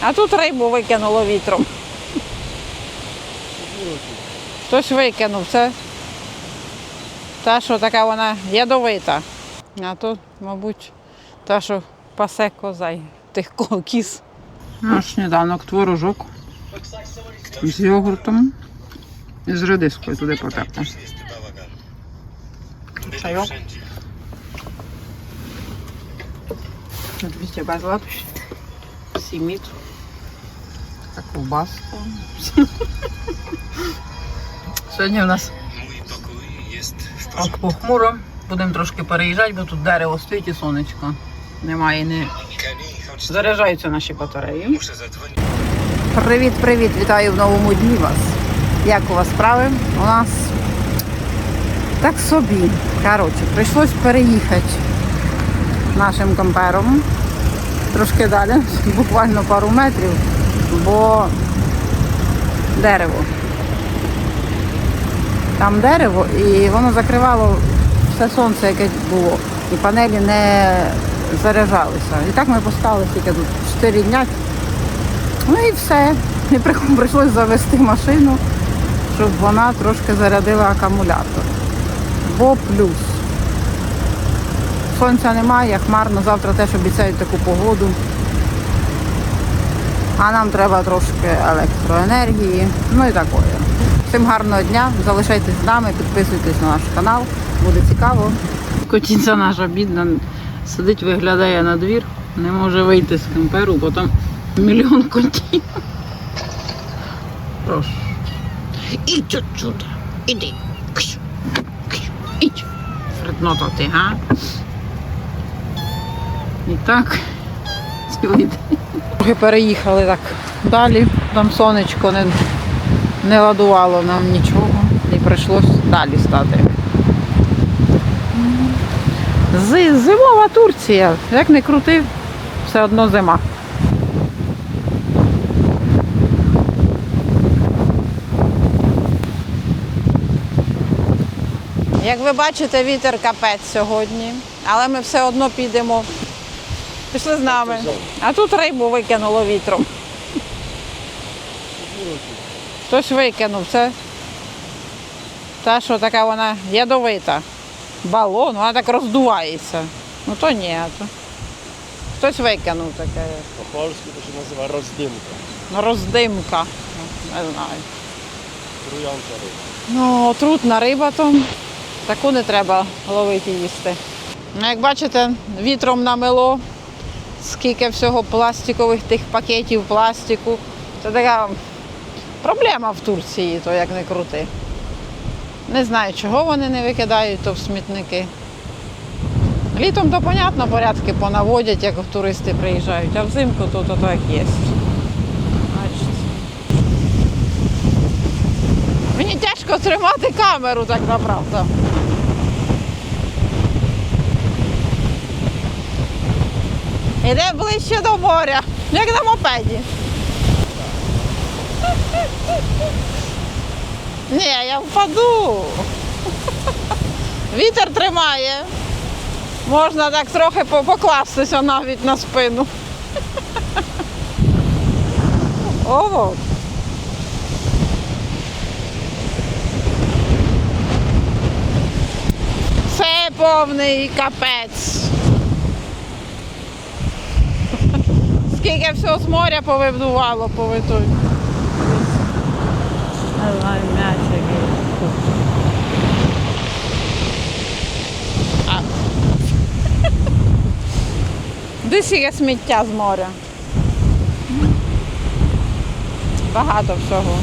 А тут рибу викинуло вітром. Хтось викинув. Це та, що така вона ядовита. А тут, мабуть, та, що пасе козай тих кіз. Наш сніданок творожок з йогуртом і з редискою туди потерпно. Чайок. Дивіться, безлад. Сіміт. Така ковбаска. Сьогодні у нас так похмуро. Будемо трошки переїжджати, бо тут дерево стоїть і сонечко. Немає не заряджаються наші батареї. Привіт, привіт! Вітаю в новому дні вас. Як у вас справи? У нас так собі. Коротше, прийшлось переїхати нашим кампером. Трошки далі, буквально пару метрів, бо дерево. Там дерево і воно закривало все сонце, яке було. І панелі не заряджалися. І так ми поставили тільки тут 4 дня Ну і все. І при- прийшлось завести машину, щоб вона трошки зарядила акумулятор. Бо плюс. Сонця немає, хмарно, завтра теж обіцяють таку погоду. А нам треба трошки електроенергії. Ну і такое. Всім гарного дня, залишайтесь з нами, підписуйтесь на наш канал, буде цікаво. Котінця наша бідна сидить, виглядає на двір, не може вийти з кемперу, бо там мільйон котів. Прошу. Ідь отсюда. Іди. Фреднота ти, га? І так. Цілий день. Трохи переїхали так далі. Там сонечко не, не ладувало нам нічого. І прийшлось далі стати. Зимова Турція. Як не крути, все одно зима. Як ви бачите, вітер капець сьогодні, але ми все одно підемо. Пішли з нами. А тут рибу викинуло вітром. Хтось викинув. Це та, що така вона ядовита. Балон, вона так роздувається. Ну то ні. То... Хтось викинув таке. Po-polsku to się nazywa rozdymka. Ну, роздимка. Не знаю. Trująca ryba. Ну, отрутна риба то таку не треба ловити і їсти. Ну, як бачите, вітром намело, скільки всього пластикових тих пакетів пластику. Це така проблема в Турції, то як не крути. Не знаю, чого вони не викидають то в смітники. Літом то, понятно, порядки понаводять, як туристи приїжджають, а взимку то, то так є. Мені тяжко тримати камеру так направду. Іде ближче до моря, як на мопеді. Ні, я впаду. Вітер тримає. Можна так трохи покластися навіть на спину. О, Це повний капець. Скільки всього з моря повибдувало, повитуй. Не знаю, м'яч який. А. Де скільки сміття з моря? Багато всього.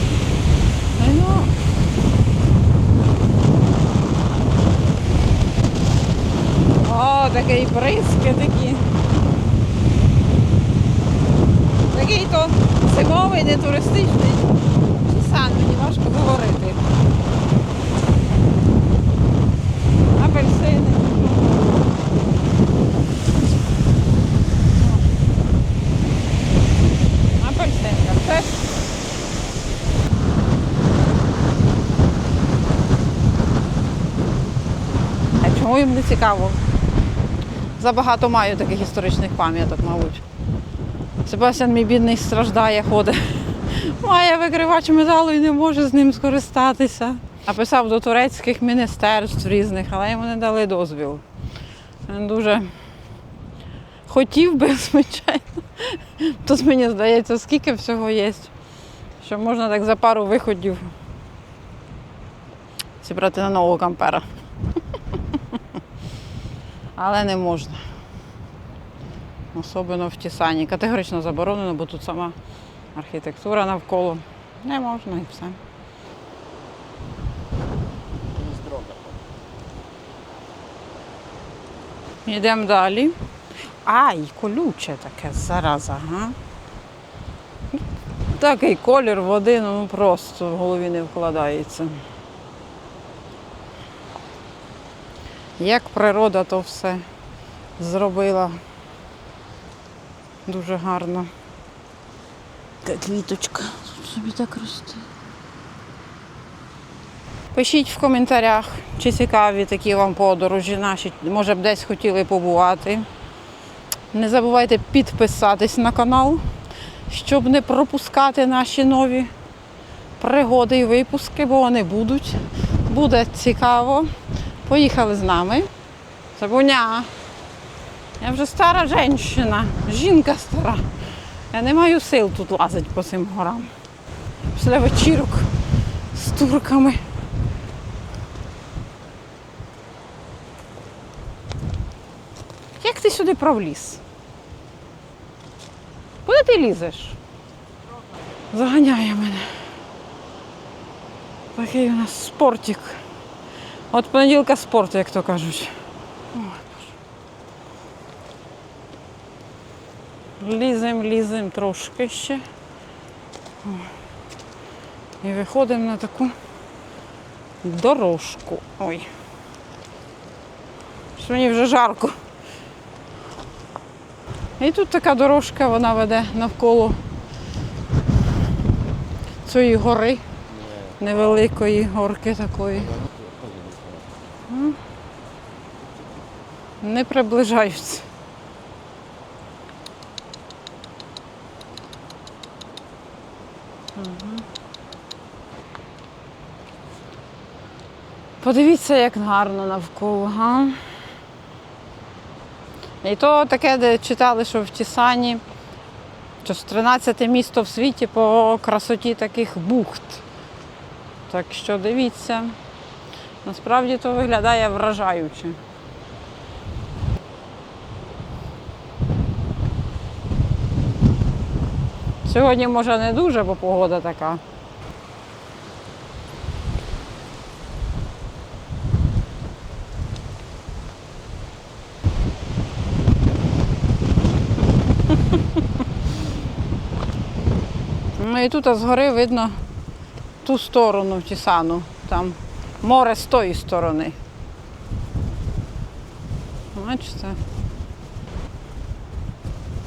Ну, О, такий бризки такі. Такий то зимовий, не туристичний. Чи сан, мені важко говорити. Апельсини. Апельсинка. Це чому їм не цікаво? Забагато маю таких історичних пам'яток, мабуть. Себастьян, мій бідний, страждає, ходить. Має викривач металу і не може з ним скористатися. Написав до турецьких міністерств різних, але йому не дали дозвіл. Він дуже хотів би, звичайно. Тут мені здається, скільки всього є, що можна так за пару виходів зібрати на нового кампера. Але не можна. Особливо в Тісані. Категорично заборонено, бо тут сама архітектура навколо. Не можна і все. Йдемо далі. Ай, колюче таке зараза, га? Такий колір води, ну просто в голові не вкладається. Як природа то все зробила. Дуже гарно. Така квіточка тут собі так росте. Пишіть в коментарях, чи цікаві такі вам подорожі наші, може б десь хотіли побувати. Не забувайте підписатись на канал, щоб не пропускати наші нові пригоди і випуски, бо вони будуть. Буде цікаво. Поїхали з нами. Сабуня. Я вже стара жінка, жінка стара. Я не маю сил тут лазити по цим горам. Після вечірок з турками. Як ти сюди провліз? Куди ти лізеш? Заганяє мене. Такий у нас спортик. От понеділка спорт, як то кажуть. Ой, Боже. Лізем, лізем трошки ще. І виходимо на таку дорожку. Ой. Що мені вже жарко. І тут така дорожка, вона веде навколо цієї гори, невеликої горки такої. Не приближаються. Мгм. Подивіться, як гарно навколо, га? І то таке, де читали, що в Тісані, що ж 13 місто в світі по красоті таких бухт. Так що дивіться. Насправді то виглядає вражаюче. Сьогодні може не дуже, бо погода така. Ну і тут згори видно ту сторону Тісану. Там море з тої сторони. Бачите?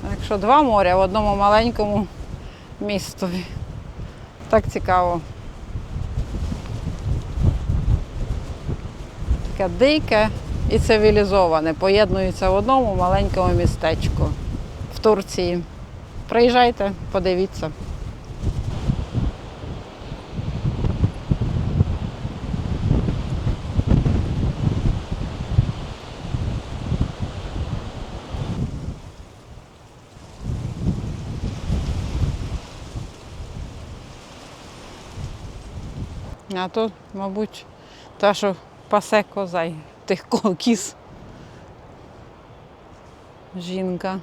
Так що два моря в одному маленькому містові. Так цікаво. Таке дике і цивілізоване. Поєднуються в одному маленькому містечку в Турції. Приїжджайте, подивіться. А то, мабуть, та, що пасе козай тих кіз. Жінка.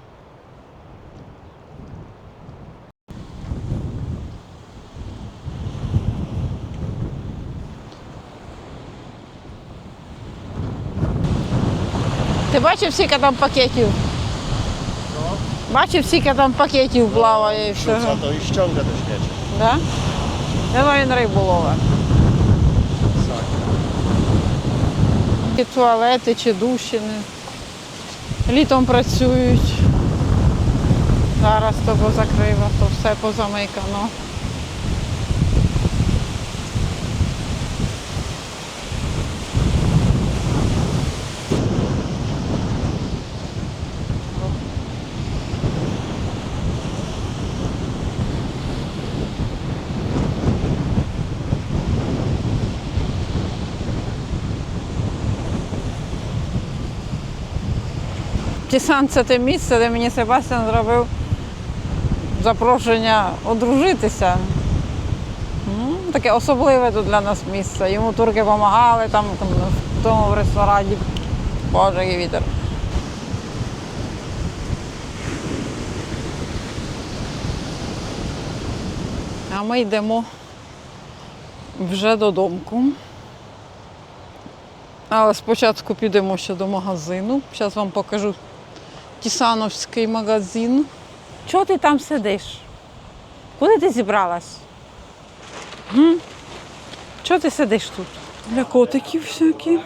Ти бачив, скільки там пакетів? Бачив, скільки там пакетів плаває і Що всього? і ściąga te śmieci. Да? Я він рибу ловить. І туалети чи душі. не- Літом працюють. Зараз то позакрило, то все позамикано. Тісан це те місце, де мені Себастьян зробив запрошення одружитися. Ну, таке особливе тут для нас місце. Йому турки допомагали там, в тому в ресторані. Боже, який вітер. А ми йдемо вже додому. Але спочатку підемо ще до магазину. Зараз вам покажу Тісановський магазин. Чого ти там сидиш? Куди ти зібралась? Чого ти сидиш тут? Для котиків всякі.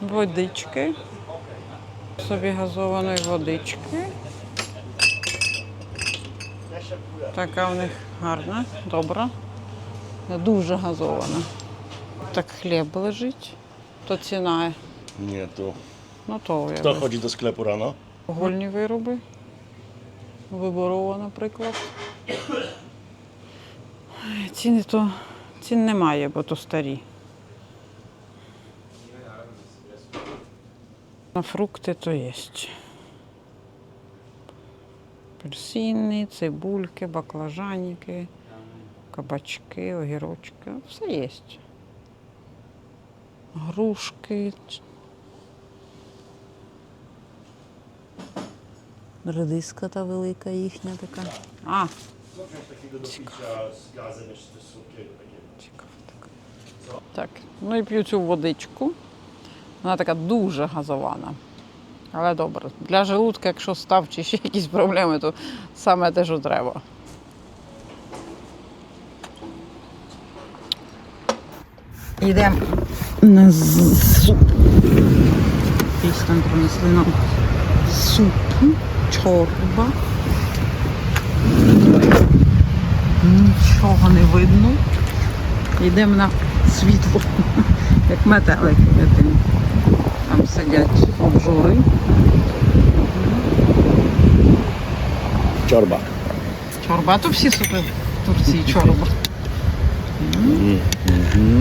Водички. Собі газованої водички. Така в них гарна, добра. Не Дуже газована. Так хліб лежить. То ціна. Nie, tu. Ну то Kto якби. chodzi do sklepu rano? Гольні вироби. Виборова, наприклад. Ціни то цін немає, бо то старі. На фрукти то є. Апельсини, цибульки, баклажаніки, кабачки, огірочки. Все є. Грушки, Редиска та велика їхня така. А, так. Ну і п'ю цю водичку. Вона така дуже газована. Але добре. Для желудка, якщо став чи ще якісь проблеми, то саме те, що треба. Йдемо на суп. Якийсь там принесли нам суп, чорба. Нічого не видно. Йдемо на світло, як метелики. летимо. Там сидять обжори. Ciorba. Чорба, то всі супи в Турції чорба.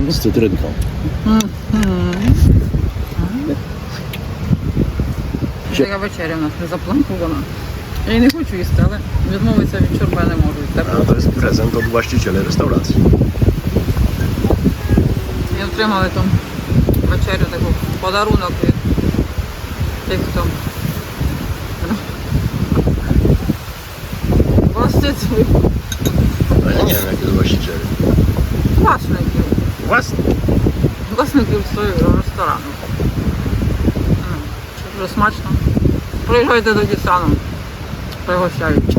Z cytrynką. Така вечеря в нас не запланкована. Я й не хочу їсти, але відмовитися від чорба не можу. Так, A to jest prezent od właściciela restauracji. І отримали там вечерю таку подарунок від тих, хто властителів, ja nie wiem, jakie jest właściciel. власників, Własny. власників цього ресторану. Дуже смачно. Приїжджайте до Дісану, пригощають.